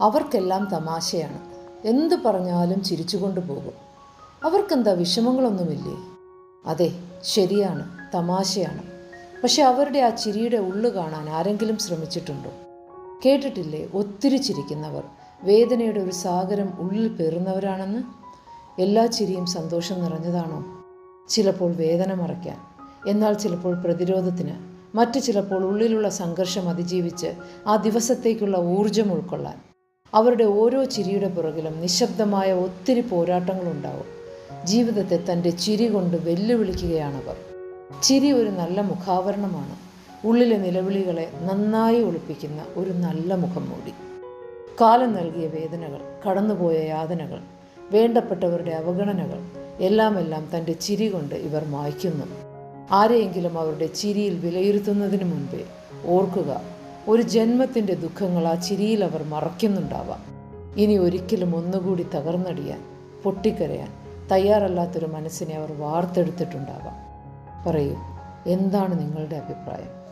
അവർക്കെല്ലാം തമാശയാണ്. എന്തു പറഞ്ഞാലും ചിരിച്ചുകൊണ്ട് പോകും. അവർക്കെന്താ വിഷമങ്ങളൊന്നുമില്ലേ? അതെ ശരിയാണ് തമാശയാണ്. പക്ഷെ അവരുടെ ആ ചിരിയുടെ ഉള്ളു കാണാൻ ആരെങ്കിലും ശ്രമിച്ചിട്ടുണ്ടോ? കേട്ടിട്ടില്ലേ ഒത്തിരി ചിരിക്കുന്നവർ. വേദനയുടെ ഒരു സാഗരം ഉള്ളിൽ പേറുന്നവരാണെന്ന്? എല്ലാ ചിരിയും സന്തോഷം നിറഞ്ഞതാണോ? ചിലപ്പോൾ വേദന മറയ്ക്കാൻ. എന്നാൽ ചിലപ്പോൾ പ്രതിരോധത്തിന്. മറ്റു ചിലപ്പോൾ ഉള്ളിലുള്ള സംഘർഷം അതിജീവിച്ച് ആ ദിവസത്തേക്കുള്ള ഊർജം ഉൾക്കൊള്ളാൻ. അവരുടെ ഓരോ ചിരിയുടെ പുറകിലും നിശബ്ദമായ ഒത്തിരി പോരാട്ടങ്ങളുണ്ടാവും. ജീവിതത്തെ തന്റെ ചിരി കൊണ്ട് വെല്ലുവിളിക്കുകയാണവർ. ചിരി ഒരു നല്ല മുഖാവരണമാണ്. ഉള്ളിലെ നിലവിളികളെ നന്നായി ഒളിപ്പിക്കുന്ന ഒരു നല്ല മുഖം മൂടി. കാലം നൽകിയ വേദനകൾ കടന്നുപോയ യാതനകൾ വേണ്ടപ്പെട്ടവരുടെ അവഗണനകൾ എല്ലാം എല്ലാം തന്റെ ചിരി കൊണ്ട് ഇവർ മായ്ക്കുന്നു. ആരെയെങ്കിലും അവരുടെ ചിരിയിൽ വിലയിരുത്തുന്നതിന് മുൻപേ ഓർക്കുക ഒരു ജന്മത്തിന്റെ ദുഃഖങ്ങൾ ആ ചിരിയിൽ അവർ മറയ്ക്കുന്നുണ്ടാവാം. ഇനി ഒരിക്കലും ഒന്നുകൂടി തകർന്നടിയാൻ പൊട്ടിക്കരയാൻ തയ്യാറല്ലാത്തൊരു മനസ്സിനെ അവർ വാർത്തെടുത്തിട്ടുണ്ടാവാം. പറയൂ എന്താണ് നിങ്ങളുടെ അഭിപ്രായം?